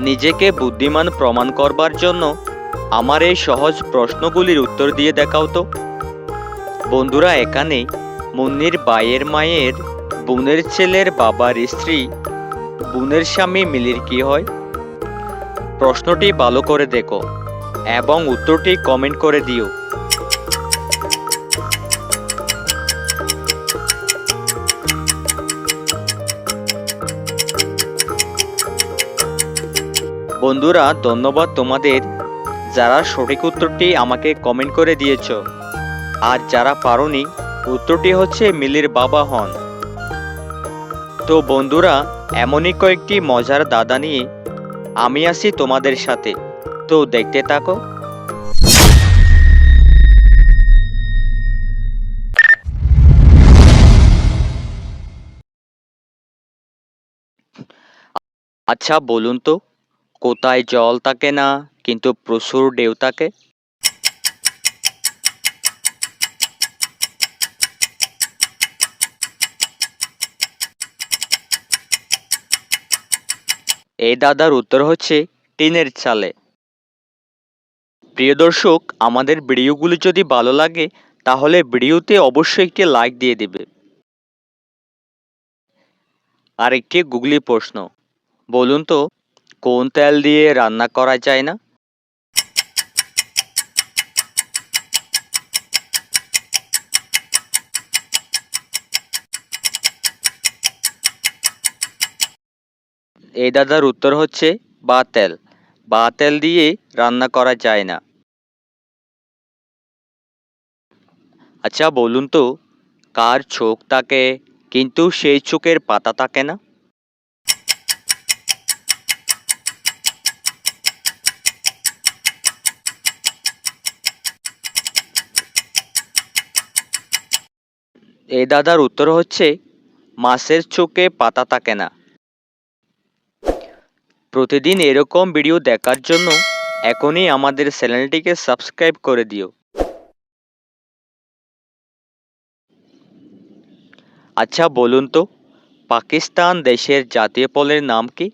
নিজেকে বুদ্ধিমান প্রমাণ করবার জন্য আমার এই সহজ প্রশ্নগুলির উত্তর দিয়ে দেখাও তো। বন্ধুরা এখানে মুন্নির বাইয়ের মায়ের, বোনের ছেলের বাবার স্ত্রী, বোনের স্বামী মিলির কি হয়? প্রশ্নটি ভালো করে দেখো এবং উত্তরটি কমেন্ট করে দিও। বন্ধুরা, ধন্যবাদ তোমাদের। যারা সঠিক উত্তরটি আমাকে কমেন্ট করে দিয়েছ। আর যারা পারোনি, উত্তরটি হচ্ছে মিলির বাবা হন। তো বন্ধুরা, এমনই কয়েকটি মজার দাদা নিয়ে আমি আছি তোমাদের সাথে। তো দেখতে থাকো। আচ্ছা বলুন তো। কোথায় জল থাকে না, কিন্তু প্রচুর ঢেউ থাকে। এই দাদার উত্তর হচ্ছে টিনের চালে। প্রিয় দর্শক, আমাদের ভিডিওগুলি যদি ভালো লাগে, তাহলে ভিডিওতে অবশ্যই একটি লাইক দিয়ে দেবে। আর একটি গুগলি প্রশ্ন। বলুন তো কোন তেল দিয়ে রান্না করা যায় না? এই দাদার উত্তর হচ্ছে বা তেল। বা তেল দিয়ে রান্না করা যায় না। আচ্ছা বলুন তো, কার চোখ থাকে, কিন্তু সেই চোখের পাতা থাকে না? এই দাদার উত্তর হচ্ছে, মাছের চোখে পাতা থাকে না। প্রতিদিন এরকম ভিডিও দেখার জন্য এখনই আমাদের চ্যানেলটিকে সাবস্ক্রাইব করে দিও। আচ্ছা বলুন তো, পাকিস্তান দেশের জাতীয় ফলের নাম কি?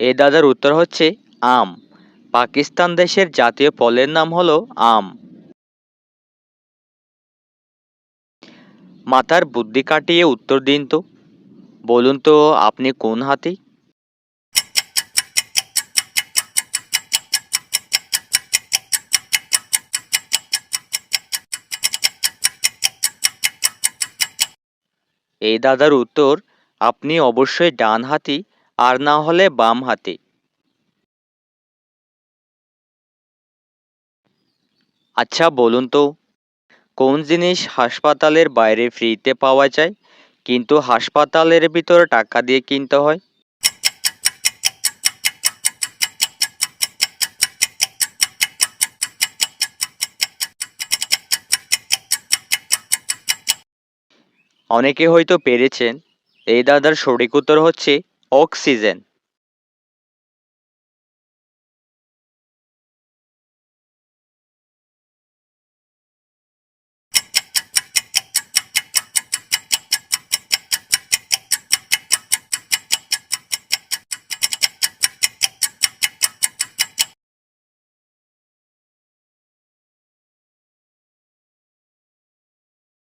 এ দাদার উত্তর হচ্ছে আম। পাকিস্তান দেশের জাতীয় ফলের নাম হলো আম। মাথার বুদ্ধি কাটিয়ে উত্তর দিন তো। বলুন তো, আপনি কোন হাতি? এই দাদার উত্তর, আপনি অবশ্যই ডান হাতি। আর না হলে বাম হাতে। আচ্ছা বলুন তো, কোন জিনিস হাসপাতালের বাইরে ফ্রিতে পাওয়া যায়? কিন্তু হাসপাতালের ভিতরে টাকা দিয়ে কিনতে হয়। অনেকে হয়তো পেরেছেন। এই দাদার সঠিক উত্তর হচ্ছে oxygen.